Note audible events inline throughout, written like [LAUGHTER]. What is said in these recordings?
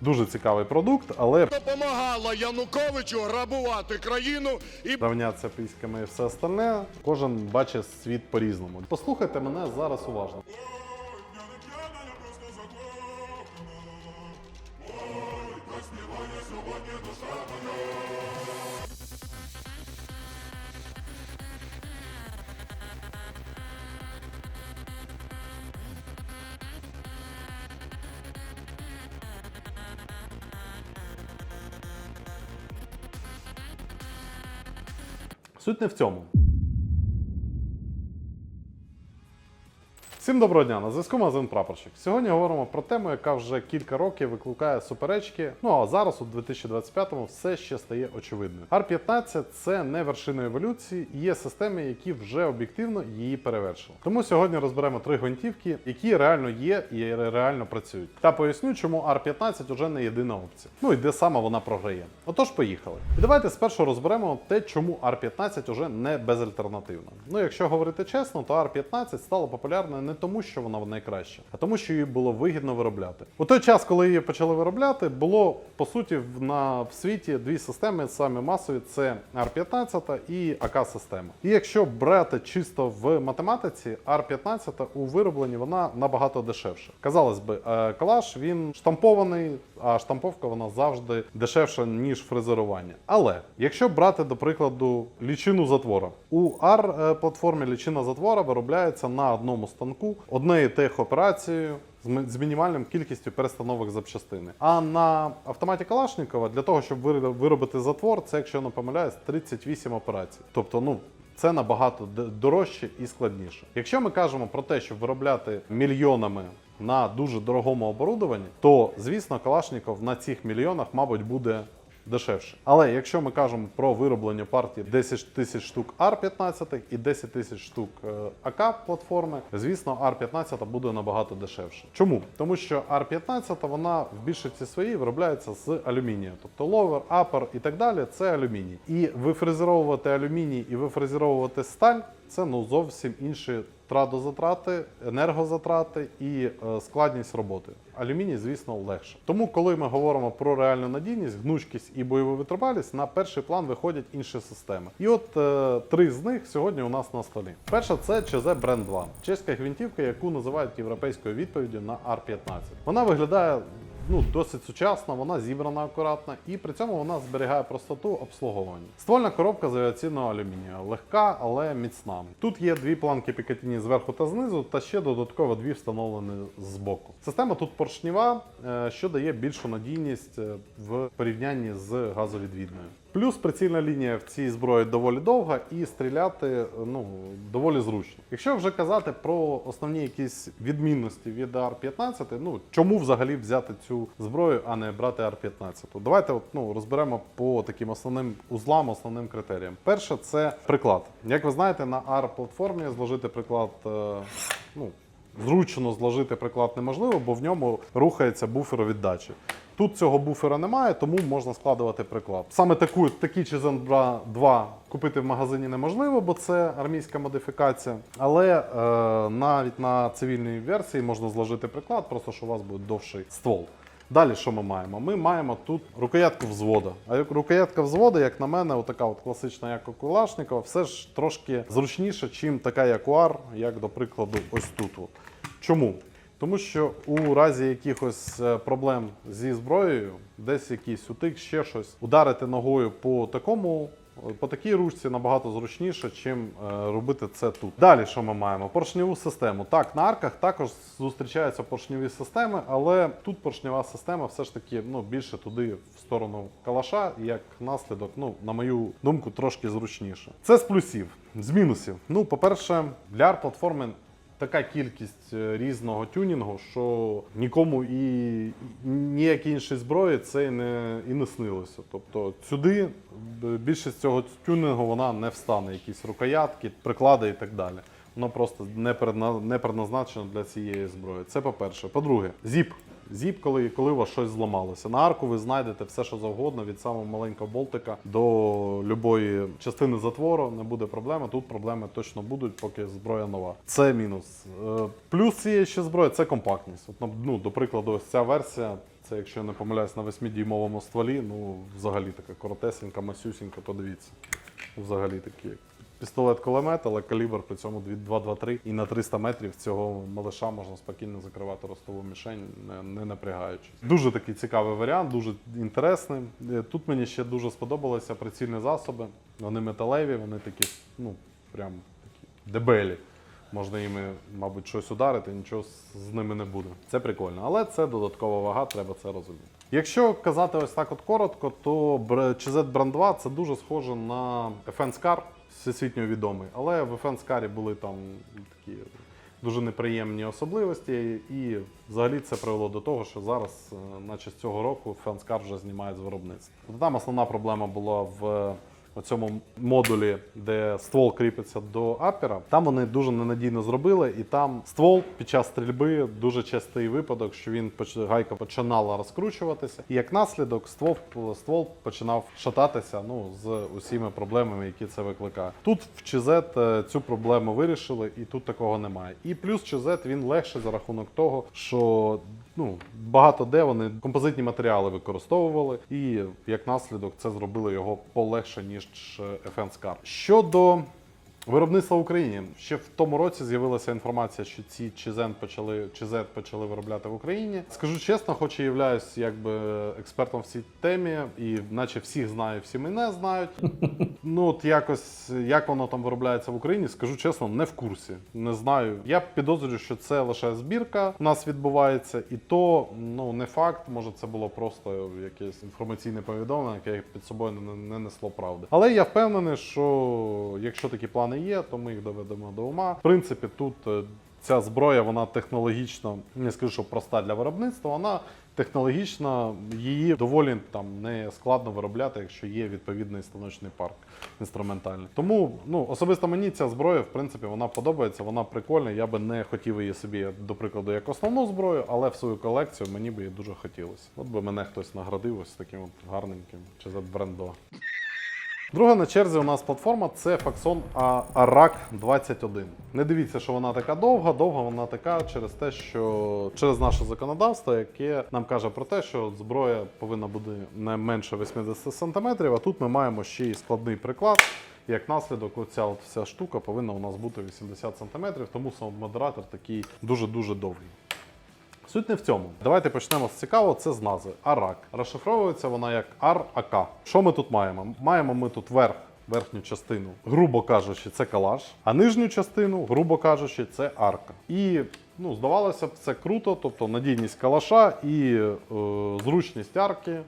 Дуже цікавий продукт, але допомагала Януковичу грабувати країну і рівнятися піськами і все остальне, кожен бачить світ по-різному. Послухайте мене зараз уважно. Суть не в цьому. Всім доброго дня, на зв'язку магазин Прапорщик. Сьогодні говоримо про тему, яка вже кілька років викликає суперечки. Ну а зараз, у 2025-му, все ще стає очевидною. R15 це не вершина еволюції, є системи, які вже об'єктивно її перевершили. Тому сьогодні розберемо три гвинтівки, які реально є і реально працюють. Та поясню, чому R15 вже не єдина опція. Ну і де саме вона програє. Отож, поїхали. І давайте спершу розберемо те, чому R15 уже не безальтернативна. Ну, якщо говорити чесно, то R15 стала популярною не тому, що вона найкраща, а тому, що її було вигідно виробляти. У той час, коли її почали виробляти, було по суті на в світі дві системи самі масові: це R15 і АК-система. І якщо брати чисто в математиці, R15 у виробленні вона набагато дешевша. Казалось би, е, калаш він штампований, а штамповка вона завжди дешевша ніж фрезерування. Але якщо брати до прикладу лічину затвора, у R платформі лічина затвора виробляється на одному станку техоперацією з ми- з мінімальним кількістю перестановок запчастини. А на автоматі Калашникова для того, щоб виро- виробити затвор, це, якщо я не помиляюсь, 38 операцій. Тобто, ну. Це набагато дорожче і складніше. Якщо ми кажемо про те, щоб виробляти мільйонами на дуже дорогому оборудованні, то звісно, Калашников на цих мільйонах, мабуть, буде дешевше. Але якщо ми кажемо про вироблення партії 10 тисяч штук R15 і 10 тисяч штук АК платформи, звісно, R15 буде набагато дешевше. Чому? Тому що R15 вона в більшості своїй виробляється з алюмінію, тобто ловер, апер і так далі це алюміній. І вифрезеровувати алюміній і вифрезеровувати сталь це ну зовсім інші традозатрати, енергозатрати і е, складність роботи. Алюміній, звісно, легше. Тому, коли ми говоримо про реальну надійність, гнучкість і бойову витривалість, на перший план виходять інші системи. І от е, три з них сьогодні у нас на столі. Перша це ЧЗ Brand 2, чеська гвинтівка, яку називають європейською відповіддю на R15. Вона виглядає ну, досить сучасна, вона зібрана акуратно, і при цьому вона зберігає простоту обслуговування. Ствольна коробка з авіаційного алюмінію, легка, але міцна. Тут є дві планки Пікатіні зверху та знизу, та ще додатково дві встановлені збоку. Система тут поршнева, е, що дає більшу надійність е, в порівнянні з газовідвідною. Плюс прицільна лінія в цій зброї доволі довга і стріляти ну, доволі зручно. Якщо вже казати про основні якісь відмінності від R15, ну чому взагалі взяти цю зброю, а не брати R15? Давайте от, ну, розберемо по таким основним узлам, основним критеріям. Перше, це приклад. Як ви знаєте, на R-платформі зложити приклад. е, ну, Зручно зложити приклад неможливо, бо в ньому рухається буфер віддачі. Тут цього буфера немає, тому можна складувати приклад. Саме таку, такий Чизенбра 2 купити в магазині неможливо, бо це армійська модифікація. Але е, навіть на цивільній версії можна зложити приклад, просто що у вас буде довший ствол. Далі що ми маємо? Ми маємо тут рукоятку взвода. А рукоятка взвода, як на мене, отака от класична, як у Кулашникова, все ж трошки зручніше, чим така, як у як до прикладу, ось тут. Чому? Тому що у разі якихось е, проблем зі зброєю, десь якийсь утик, ще щось, ударити ногою по такому. По такій ручці набагато зручніше, чим е, робити це тут. Далі що ми маємо? Поршневу систему. Так, на арках також зустрічаються поршневі системи, але тут поршнева система все ж таки ну, більше туди в сторону калаша, як наслідок, ну, на мою думку, трошки зручніше. Це з плюсів, з мінусів. Ну, по-перше, для платформи така кількість е, різного тюнінгу, що нікому і ніякій іншій зброї це і не, і не снилося. Тобто сюди більшість цього тюнінгу вона не встане, якісь рукоятки, приклади і так далі. Воно просто не, не предназначено для цієї зброї. Це по-перше. По-друге, зіп. Зіп, коли, коли у вас щось зламалося. На арку ви знайдете все, що завгодно, від самого маленького болтика до любої частини затвору, не буде проблеми. Тут проблеми точно будуть, поки зброя нова. Це мінус. Е, Плюс цієї ще зброї це компактність. От, ну, до прикладу, ось ця версія. Це, якщо я не помиляюсь, на 8-дюймовому стволі, ну, взагалі така коротесенька, масюсінька, подивіться. Взагалі такий як пістолет-кулемет, але калібр при цьому 2,23 і на 300 метрів цього малиша можна спокійно закривати ростову мішень, не, напрягаючись. Дуже такий цікавий варіант, дуже інтересний. Е, Тут мені ще дуже сподобалися прицільні засоби. Вони металеві, вони такі, ну, прям такі дебелі. Можна їми, мабуть, щось ударити, нічого з- ними не буде. Це прикольно, але це додаткова вага, треба це розуміти. Якщо казати ось так от коротко, то CZ Brand 2 це дуже схоже на FN Scar, всесвітньо відомий. Але в Scar були там такі дуже неприємні особливості, і взагалі це привело до того, що зараз, е, наче з цього року, Scar вже знімають з виробництва. Там основна проблема була в у цьому модулі, де ствол кріпиться до апера, там вони дуже ненадійно зробили, і там ствол під час стрільби дуже частий випадок, що він гайка починала розкручуватися, і як наслідок ствол, ствол починав шататися ну, з усіма проблемами, які це викликає. Тут в CZ е, цю проблему вирішили, і тут такого немає. І плюс CZ він легше за рахунок того, що ну, багато де вони композитні матеріали використовували, і як наслідок це зробило його полегше, ніж FN Scar. Щодо виробництва в Україні, ще в тому році з'явилася інформація, що ці ЧЗ почали, ЧЗ почали виробляти в Україні. Скажу чесно, хоч і являюсь якби експертом в цій темі, і наче всіх знаю, всі мене знають. [LAUGHS] Ну от якось як воно там виробляється в Україні, скажу чесно, не в курсі. Не знаю. Я підозрюю, що це лише збірка у нас відбувається, і то ну не факт. Може, це було просто якесь інформаційне повідомлення, яке під собою не, не несло правди. Але я впевнений, що якщо такі плани є, то ми їх доведемо до ума. В принципі, тут. е, Ця зброя, вона технологічно, не скажу, що проста для виробництва, вона технологічно її доволі там не складно виробляти, якщо є відповідний станочний парк інструментальний. Тому ну особисто мені ця зброя, в принципі, вона подобається, вона прикольна. Я би не хотів її собі, до прикладу, як основну зброю, але в свою колекцію мені би її дуже хотілося. От би мене хтось наградив ось таким от гарненьким чи за брендо. Друга на черзі у нас платформа це Faxon Arak 21. Не дивіться, що вона така довга. Довга вона така через те, що через наше законодавство, яке нам каже про те, що зброя повинна бути не менше 80 см, а тут ми маємо ще й складний приклад. Як наслідок, оця от вся штука повинна у нас бути 80 см, тому саунд-модератор такий дуже-дуже довгий. Суть не в цьому. Давайте почнемо з цікавого. Це з назви Арак. Розшифровується вона як АР-АК. Що ми тут маємо? Маємо ми тут верх. Верхню частину, грубо кажучи, це калаш, а нижню частину, грубо кажучи, це арка. І ну, здавалося б, це круто, тобто надійність калаша і е, зручність арки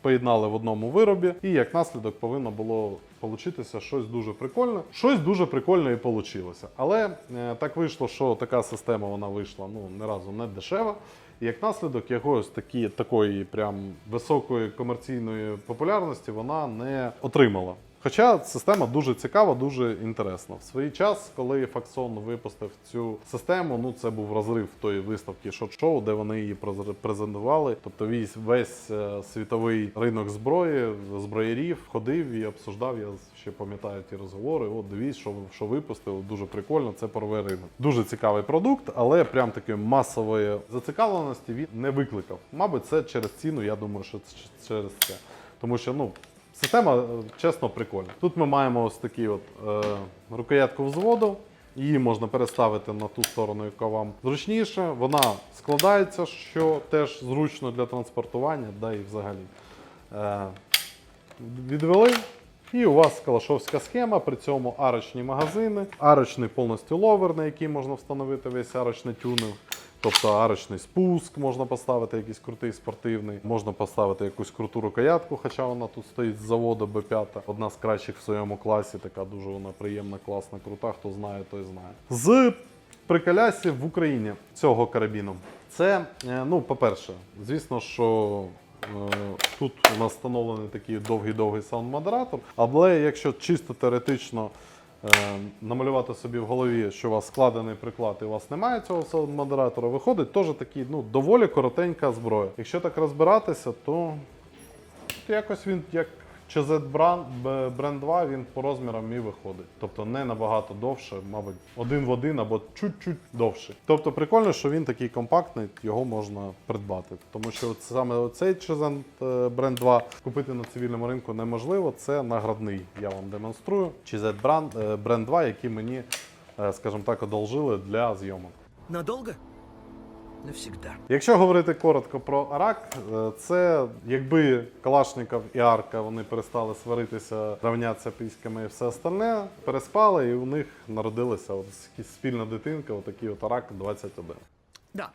поєднали в одному виробі, і як наслідок повинно було получитися щось дуже прикольне. Щось дуже прикольне і вийшло. Але е, так вийшло, що така система вона вийшла ну, не разу не дешева. І як наслідок якоїсь такі, такої прям високої комерційної популярності вона не отримала. Хоча система дуже цікава, дуже інтересна. В свій час, коли Faxon випустив цю систему, ну це був розрив тої виставки шот-шоу, де вони її презентували. Тобто весь, весь світовий ринок зброї, зброярів ходив і обсуждав. Я ще пам'ятаю ті розговори. От дивіться, що, що випустили, дуже прикольно, це порве ринок. Дуже цікавий продукт, але прям такої масової зацікавленості він не викликав. Мабуть, це через ціну. Я думаю, що це через це. Тому що ну Система, е, чесно, прикольна. Тут ми маємо ось такі от е, рукоятку взводу. Її можна переставити на ту сторону, яка вам зручніше. Вона складається, що теж зручно для транспортування, да і взагалі. Е, відвели. І у вас калашовська схема, при цьому арочні магазини, арочний повністю ловер, на який можна встановити весь арочний тюнинг. Тобто арочний спуск можна поставити, якийсь крутий спортивний, можна поставити якусь круту рукоятку, хоча вона тут стоїть з заводу Б5, одна з кращих в своєму класі, така дуже вона приємна, класна, крута. Хто знає, той знає. З приколясів в Україні цього карабіну. Це, е, ну, по-перше, звісно, що Е, Тут у нас встановлений такий довгий-довгий саунд-модератор, але якщо чисто теоретично намалювати собі в голові, що у вас складений приклад і у вас немає цього саунд-модератора, виходить теж такий ну, доволі коротенька зброя. Якщо так розбиратися, то якось він як CZ Brand, Б- Brand 2 він по розмірам і виходить. Тобто не набагато довше, мабуть, один в один або чуть-чуть довше. Тобто прикольно, що він такий компактний, його можна придбати. Тому що от саме оцей CZ е, Brand 2 купити на цивільному ринку неможливо. Це наградний, я вам демонструю. Е, Brand 2, який мені, е, скажімо так, одолжили для зйомок. Надолго? Навсегда. Якщо говорити коротко про Арак, е, це якби Калашников і Арка вони перестали сваритися, равнятися піськами і все остальне, переспали, і у них народилася от спільна дитинка, отакий от Арак 21. Да,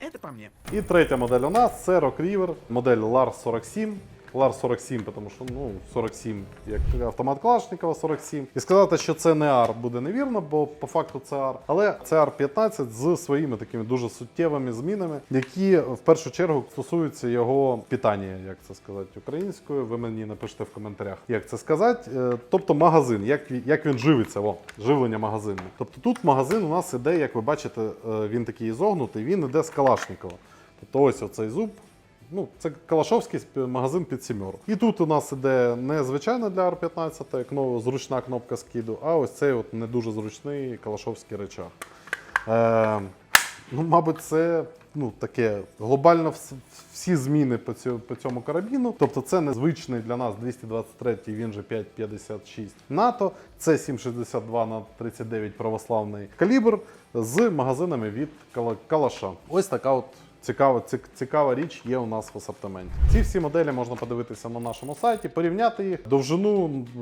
это по мне. І третя модель у нас це Rock River, модель LAR 47. LAR 47, тому що ну 47 як автомат Калашникова 47. І сказати, що це не AR буде невірно, бо по факту це AR. Але це AR-15 з своїми такими дуже суттєвими змінами, які в першу чергу стосуються його питання, як це сказати українською. Ви мені напишете в коментарях, як це сказати. Е, Тобто магазин, як, як він живиться, о, живлення магазину. Тобто тут магазин у нас іде, як ви бачите, е, він такий зогнутий, він іде з Калашникова. Тобто ось оцей зуб. Ну, це Калашовський магазин під сімеру. І тут у нас іде не звичайно для R15, як ну, зручна кнопка скиду, а ось цей от не дуже зручний Калашовський речах. Е, ну, мабуть, це ну, таке глобально всі зміни по цьому, по цьому карабіну. Тобто це незвичний для нас 223, він же 5,56 НАТО, це 7,62 на 39 православний калібр з магазинами від Калаша. Ось така от Цікава, цікава річ є у нас в асортименті. Ці всі моделі можна подивитися на нашому сайті, порівняти їх, довжину, е,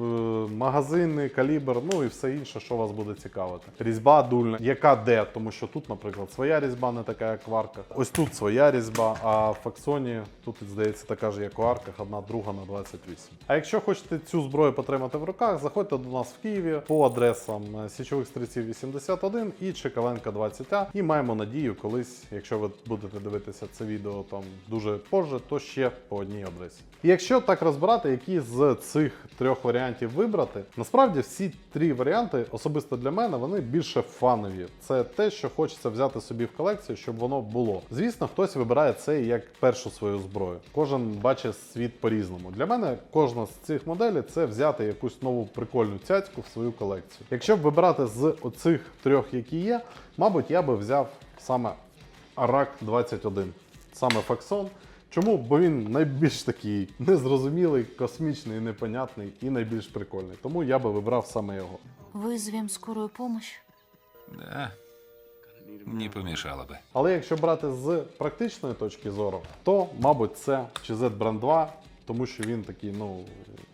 магазини, калібр, ну і все інше, що вас буде цікавити. Різьба дульна, яка де, тому що тут, наприклад, своя різьба, не така, як в. Ось тут своя різьба, а в Факсоні тут, здається, така ж, як у арках, одна друга на 28. А якщо хочете цю зброю потримати в руках, заходьте до нас в Києві по адресам е, Січових стрільців 81 і Чекаленка 20А. І маємо надію, колись, якщо ви будете дивитися це відео там дуже позже, то ще по одній адресі. І якщо так розбирати, які з цих трьох варіантів вибрати, насправді всі три варіанти, особисто для мене, вони більше фанові. Це те, що хочеться взяти собі в колекцію, щоб воно було. Звісно, хтось вибирає це як першу свою зброю. Кожен бачить світ по-різному. Для мене кожна з цих моделей це взяти якусь нову прикольну цяцьку в свою колекцію. Якщо б вибирати з оцих трьох, які є, мабуть, я би взяв саме Арак 21, саме Факсон. Чому? Бо він найбільш такий незрозумілий, космічний, непонятний і найбільш прикольний. Тому я би вибрав саме його. Вызовем скорую помощь. Да. Не помешало бы. Але якщо брати з практичної точки зору, то, мабуть, це CZ Brand 2, тому що він такий, ну,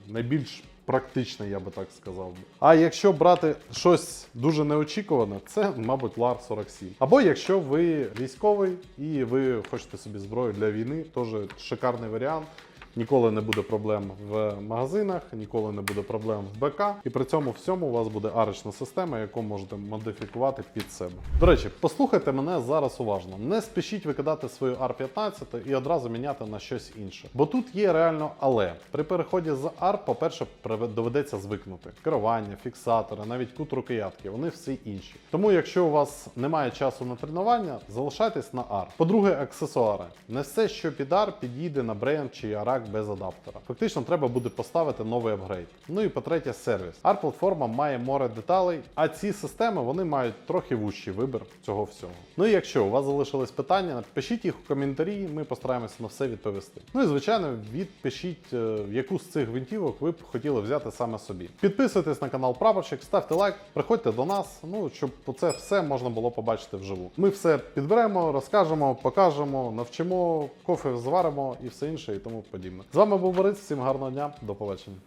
найбільш практичний, я би так сказав. А якщо брати щось дуже неочікуване, це, мабуть, лар 47. Або якщо ви військовий і ви хочете собі зброю для війни, теж шикарний варіант. Ніколи не буде проблем в магазинах, ніколи не буде проблем в БК. І при цьому всьому у вас буде арочна система, яку можете модифікувати під себе. До речі, послухайте мене зараз уважно. Не спішіть викидати свою R15 і одразу міняти на щось інше. Бо тут є реально але. При переході з R, по-перше, доведеться звикнути. Керування, фіксатори, навіть кут рукоятки, вони всі інші. Тому, якщо у вас немає часу на тренування, залишайтесь на R. По-друге, аксесуари. Не все, що під R, підійде на Brain чи Arak без адаптера. Фактично, треба буде поставити новий апгрейд. Ну і по-третє, сервіс. R-платформа має море деталей, а ці системи вони мають трохи вущий вибір цього всього. Ну і якщо у вас залишились питання, пишіть їх у коментарі, ми постараємося на все відповісти. Ну і звичайно, відпишіть, е, яку з цих гвинтівок ви б хотіли взяти саме собі. Підписуйтесь на канал Прапорщик, ставте лайк, приходьте до нас, ну щоб це все можна було побачити вживу. Ми все підберемо, розкажемо, покажемо, навчимо, кофе зваримо і все інше і тому подібне. З вами був Борис, всім гарного дня, до побачення.